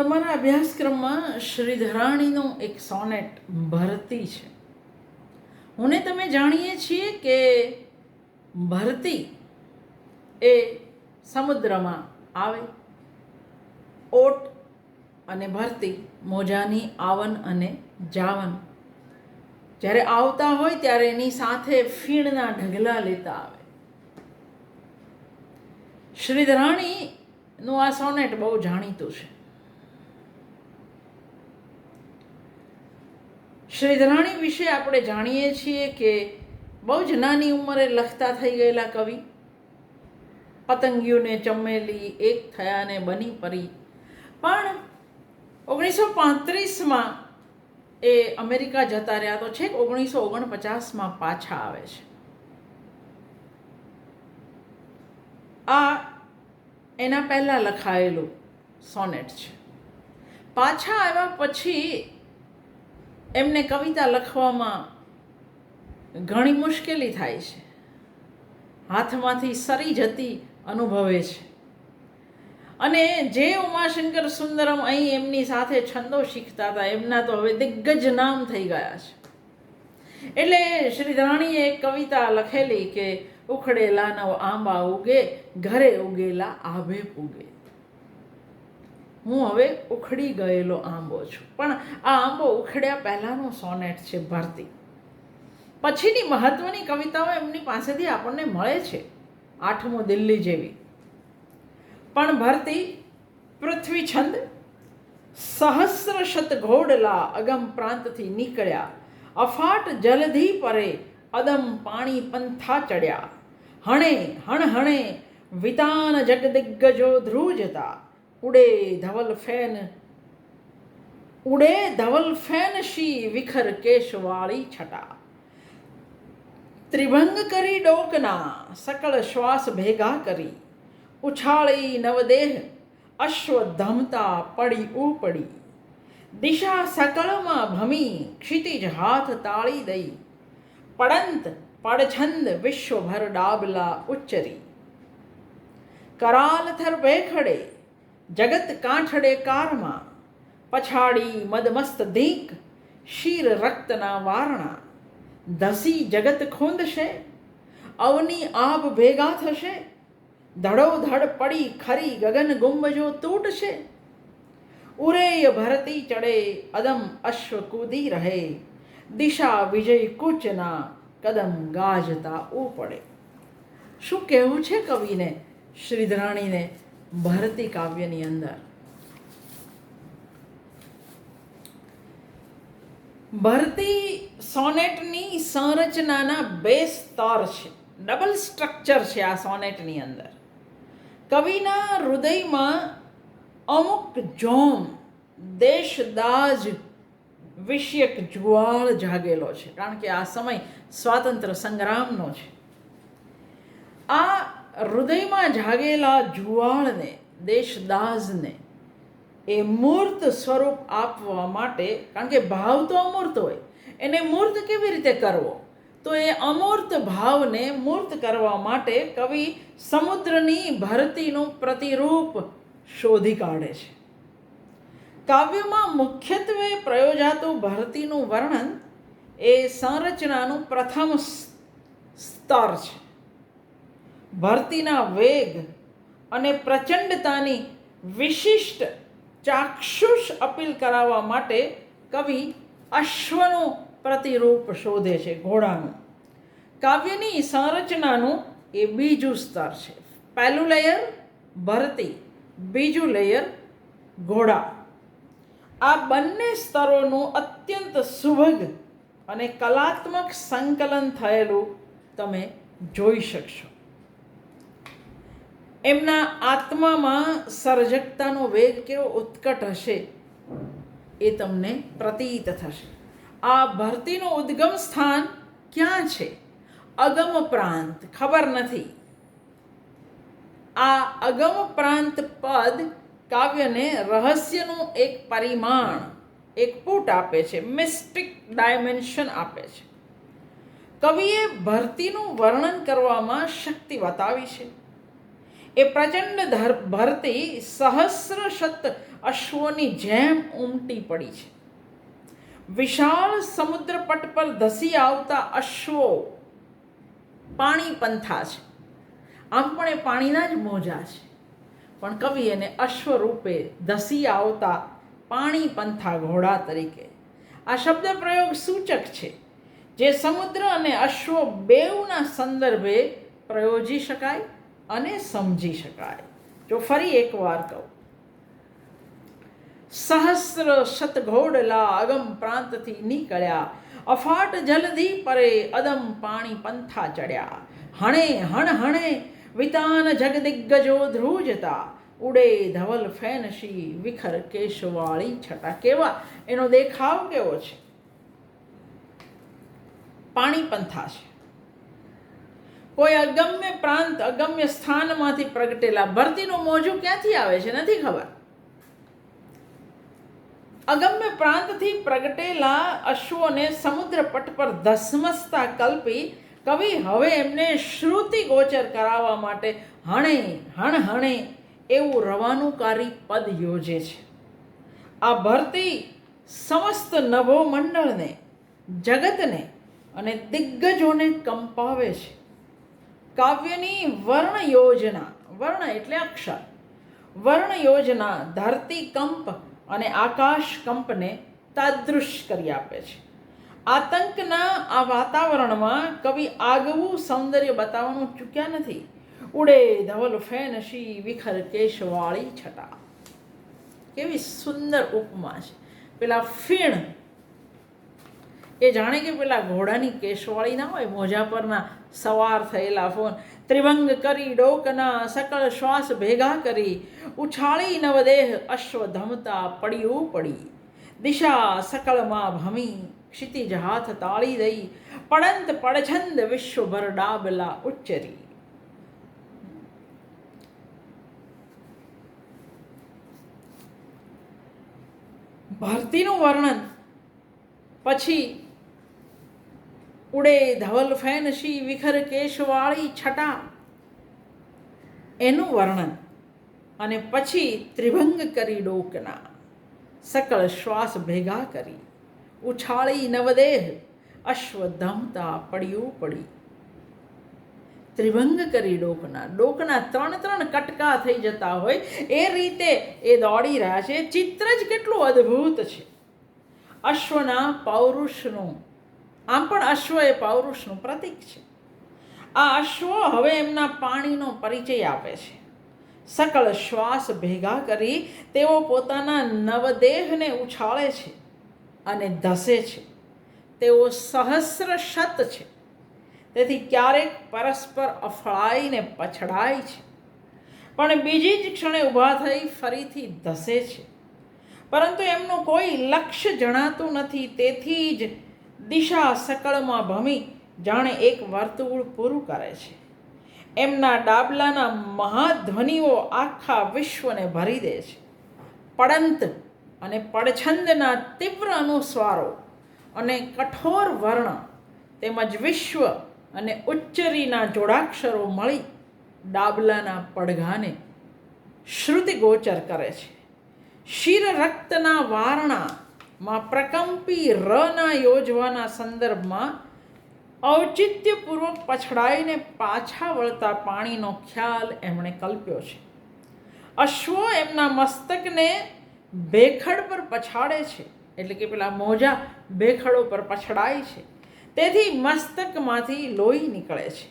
તમારા અભ્યાસક્રમમાં શ્રીધરાણીનો એક સોનેટ ભરતી છે. હું તમે જાણીએ છીએ કે ભરતી એ સમુદ્રમાં આવે, ઓટ અને ભરતી મોજાની આવન અને જાવન. જ્યારે આવતા હોય ત્યારે એની સાથે ફીણના ઢગલા લેતા આવે. શ્રીધરાણીનું આ સોનેટ બહુ જાણીતું છે. શ્રીધરાણી વિશે આપણે જાણીએ છીએ કે બહુ જ નાની ઉંમરે લખતા થઈ ગયેલા કવિ. પતંગિયુને ચમેલી એક થયા ને બની પરી. પણ ઓગણીસો પાંત્રીસમાં એ અમેરિકા જતા રહ્યા તો છેક ઓગણીસો ઓગણપચાસમાં પાછા આવે છે. આ એના પહેલાં લખાયેલું સોનેટ છે. પાછા આવ્યા પછી એમને કવિતા લખવામાં ઘણી મુશ્કેલી થાય છે. હાથમાંથી સરી જતી અનુભવે છે. અને જે ઉમાશંકર સુંદરમ અહીં એમની સાથે છંદો શીખતા હતા, એમના તો હવે દિગ્ગજ નામ થઈ ગયા છે. એટલે શ્રી રાણીએ એક કવિતા લખેલી કે ઉખડેલા નવ આંબા ઉગે, ઘરે ઉગેલા આભે પૂગે. હું હવે ઉખડી ગયેલો આંબો છું. પણ આ આંબો ઉખડ્યા પહેલાંનો સોનેટ છે ભારતી. પછીની મહત્વની કવિતાઓ એમની પાસેથી આપણને મળે છે. આઠમો દિલ્હી જેવી. પણ ભરતી, પૃથ્વી છંદ, સહસ્ર શત ઘોડલા અગમ પ્રાંતથી નીકળ્યા. અફાટ જલધી પરે અદમ પાણી પંથા ચડ્યા. હણે, હણ, હણે, વિતાન જગદિગ્ગજો ધ્રુજતા. ઉડે ધવલ ફેન. ઉડે ધવલ ફેન શી વિખર કેશવાળી છટા. ત્રિભંગ કરી ડોકના, સકળ શ્વાસ ભેગા કરી. ઉછાળી નવદેહ, અશ્વ ધમતા પડી ઉપડી. દિશા સકળમાં ભમી, ક્ષિતિજ હાથ તાળી દઈ. પડંત, પડછંદ વિશ્વભર ડાબલા ઉચ્ચરી. કરાલ થર ભેખડે જગત કાંઠડે કારમાં, પછાડી મદમસ્ત ધીક શીર રક્તના વારણા. ધસી જગત ખોંદશે, અવની આભ ભેગા થશે, ધડોધડ પડી ખરી ગગન ગુંબજો તૂટશે. ઉરેય ભરતી ચડે, અદમ અશ્વ કૂદી રહે. દિશા વિજય કૂચના, કદમ ગાજતા ઉપડે. શું કહેવું છે કવિને, શ્રીધરાણીને? ભારતી કાવ્યની અંદર ભરતી સોનેટની સંરચનાના બે સ્તર છે ડબલ સ્ટ્રક્ચર છે આ સોનેટની અંદર કવિના હૃદયમાં અમુક જોમ દેશદાજ વિષયક જુવાળ જાગેલો છે કારણ કે આ સમય સ્વાતંત્ર્ય સંગ્રામનો છે આ હૃદયમાં જાગેલા જુવાળને, દેશદાઝને એ મૂર્ત સ્વરૂપ આપવા માટે, કારણ કે ભાવ તો અમૂર્ત હોય, એને મૂર્ત કેવી રીતે કરવો? તો એ અમૂર્ત ભાવને મૂર્ત કરવા માટે કવિ સમુદ્રની ભરતીનું પ્રતિરૂપ શોધી કાઢે છે. કાવ્યમાં મુખ્યત્વે પ્રયોજાતું ભરતીનું વર્ણન એ સંરચનાનું પ્રથમ સ્તર છે. ભરતીના વેગ અને પ્રચંડતાની વિશિષ્ટ ચાક્ષુષ અપીલ કરાવવા માટે કવિ અશ્વનું પ્રતિરૂપ શોધે છે ઘોડાનું. કાવ્યની સંરચનાનું એ બીજું સ્તર છે. પહેલું લેયર ભરતી. બીજું લેયર ઘોડા. આ બંને સ્તરોનું અત્યંત સુભગ અને કલાત્મક સંકલન થયેલું તમે જોઈ શકશો. એમના આત્મામાં સર્જકતાનો વેગ કેવો ઉત્કટ હશે એ તમને પ્રતીત થશે. આ ભરતીનું ઉદ્ગમ સ્થાન ક્યાં છે? અગમ પ્રાંત, ખબર નથી. આ અગમ પ્રાંત પદ કાવ્યને રહસ્યનું એક પરિમાણ, એક પૂટ આપે છે મિસ્ટિક ડાયમેન્શન આપે છે. કવિએ ભરતીનું વર્ણન કરવામાં શક્તિ બતાવી છે. એ પ્રચંડ ધર, ભરતી સહસ્ર શત અશ્વોની જેમ ઉમટી પડી છે. વિશાળ સમુદ્ર પટ પર ધસી આવતા અશ્વો પાણી પંથા છે. આમ પણ એ પાણીના જ મોજા છે. પણ કવિ એને અશ્વ રૂપે ધસી આવતા પાણી પંથા ઘોડા તરીકે. આ શબ્દ પ્રયોગ સૂચક છે. જે સમુદ્ર અને અશ્વો બેઉના સંદર્ભે પ્રયોજી શકાય અને સમજી શકાય. જો ફરી એકવાર કહું, સહસ્ર શતઘોડલા અગમ પ્રાંતથી નીકળ્યા. અફાટ જલધી પરે અદમ પાણી પંથા ચડ્યા. હણે, હણ, હણે વિતાન જગદિગ્ગજો ધ્રુજતા. ઉડે ધવલ ફેનશી વિખર કેશવાળી છટા કેવા? એનો દેખાવ કેવો છે? પાણી પંથા છે. કોઈ અગમ્ય પ્રાંત, અગમ્ય સ્થાનમાંથી પ્રગટેલા ભરતીનું મોજું ક્યાંથી આવે છે નથી ખબર. અગમ્ય પ્રાંતથી પ્રગટેલા અશ્વોને સમુદ્ર પટ પર ધસમસતા કલ્પી કવિ હવે એમને શ્રુતિ ગોચર કરાવવા માટે હણે, હણ, હણે એવું રવાનુકારી પદ યોજે છે. આ ભરતી સમસ્ત નભો મંડળને જગતને અને દિગ્ગજોને કંપાવે છે. કાવ્યની વર્ણ યોજના વર્ણ એટલે અક્ષર. વર્ણ યોજના ધરતી કંપ અને આકાશ કંપને તાદૃશ કરી આપે છે. આતંકના આ વાતાવરણમાં કવિ આગવું સૌંદર્ય બતાવવાનું ચૂક્યા નથી. ઉડે ધવલ ફેનશી વિખર કેશવાળી છટા. કેવી સુંદર ઉપમા છે. પેલા ફીણ એ જાણે કે પેલા ઘોડાની કેશવાળી ના હોય, મોજા પરના સવાર થયેલા ફોન ત્રિભંગ કરી ડોકના સકળ શ્વાસ ભેગા કરી, ઉછાળી નવદેહ અશ્વ ધમતા પડ્યું પડી. દિશા સકળમાં ભમી, ક્ષિતિજ હાથ તાળી દઈ, પડંત પડછંદ વિશ્વભર ડાબલા ઉચ્ચરી. ભરતીનું વર્ણન પછી ઉડે ધવલ ફેનશી વિખર કેશવાળી છટા. એનું વર્ણન અને પછી ત્રિભંગ કરી ડોકના. સકળ શ્વાસ ભેગા કરી. ઉછાળી નવદેહ, અશ્વધમતા પડ્યું પડી. ત્રિભંગ કરી ડોકના. ડોકના ત્રણ ત્રણ કટકા થઈ જતા હોય. એ રીતે એ દોડી રહ્યા છે. ચિત્ર જ કેટલું અદ્ભુત છે. અશ્વના પૌરુષનું આમ પણ અશ્વ એ પૌરુષનું પ્રતીક છે. આ અશ્વો હવે એમના પાણીનો પરિચય આપે છે. સકળ શ્વાસ ભેગા કરી તેઓ પોતાના નવદેહને ઉછાળે છે અને ધસે છે. તેઓ સહસ્ર શત છે. તેથી ક્યારેક પરસ્પર અફળાઈને પછડાય છે. પણ બીજી જ ક્ષણે ઊભા થઈ ફરીથી ધસે છે. પરંતુ એમનું કોઈ લક્ષ્ય જણાતું નથી, તેથી જ દિશા સકળમાં ભમી જાણે એક વર્તુળ પૂરું કરે છે. એમના ડાબલાના મહાધ્વનિઓ આખા વિશ્વને ભરી દે છે. પડંત અને પડછંદના તીવ્ર અનુસ્વારો અને કઠોર વર્ણ તેમજ વિશ્વ અને ઉચ્ચરીના જોડાક્ષરો મળી ડાબલાના પડઘાને શ્રુતિગોચર કરે છે. શિર રક્તના વારણામાં પ્રકંપી રના યોજવાના સંદર્ભમાં ઔચિત્યપૂર્વક પછડાઈને પાછા વળતા પાણીનો ખ્યાલ એમણે કલ્પ્યો છે. અશ્વો એમના મસ્તકને ભેખડ પર પછાડે છે, એટલે કે પેલા મોજા ભેખડો પર પછડાય છે. તેથી મસ્તકમાંથી લોહી નીકળે છે.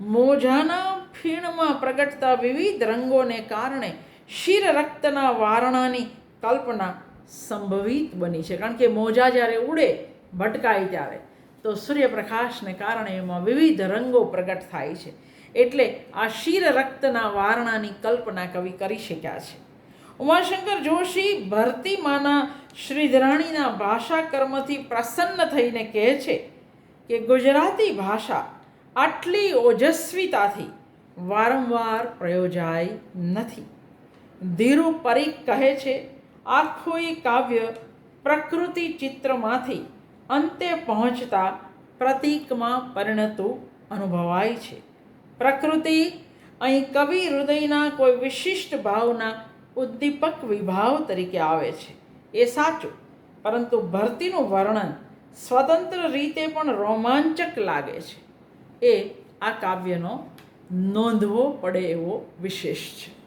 મોજાના ફીણમાં પ્રગટતા વિવિધ રંગોને કારણે શિર રક્તના વારણાની કલ્પના સંભવિત બની છે. કારણ કે મોજા જ્યારે ઉડે ભટકાય ત્યારે. તો સૂર્યપ્રકાશને કારણે એમાં વિવિધ રંગો પ્રગટ થાય છે. એટલે આ શિર રક્તના વારણાની કલ્પના કવિ કરી શક્યા છે. ઉમાશંકર જોશી ભરતીમાના શ્રીધરાણીના ભાષા કર્મથી પ્રસન્ન થઈને કહે છે કે ગુજરાતી ભાષા આટલી ઓજસ્વીતાથી વારંવાર પ્રયોજાય નથી. ધીરુ પરીખ કહે છે આખું કાવ્ય પ્રકૃતિ ચિત્રમાંથી અંતે પહોંચતા પ્રતીકમાં પરિણતું અનુભવાય છે. પ્રકૃતિ અહીં કવિ હૃદયના કોઈ વિશિષ્ટ ભાવના ઉદ્દીપક વિભાવ તરીકે આવે છે. એ સાચું, પરંતુ ભરતીનું વર્ણન સ્વતંત્ર રીતે પણ રોમાંચક લાગે છે. એ આ કાવ્યનો નોંધવો પડે એવો વિશેષ છે.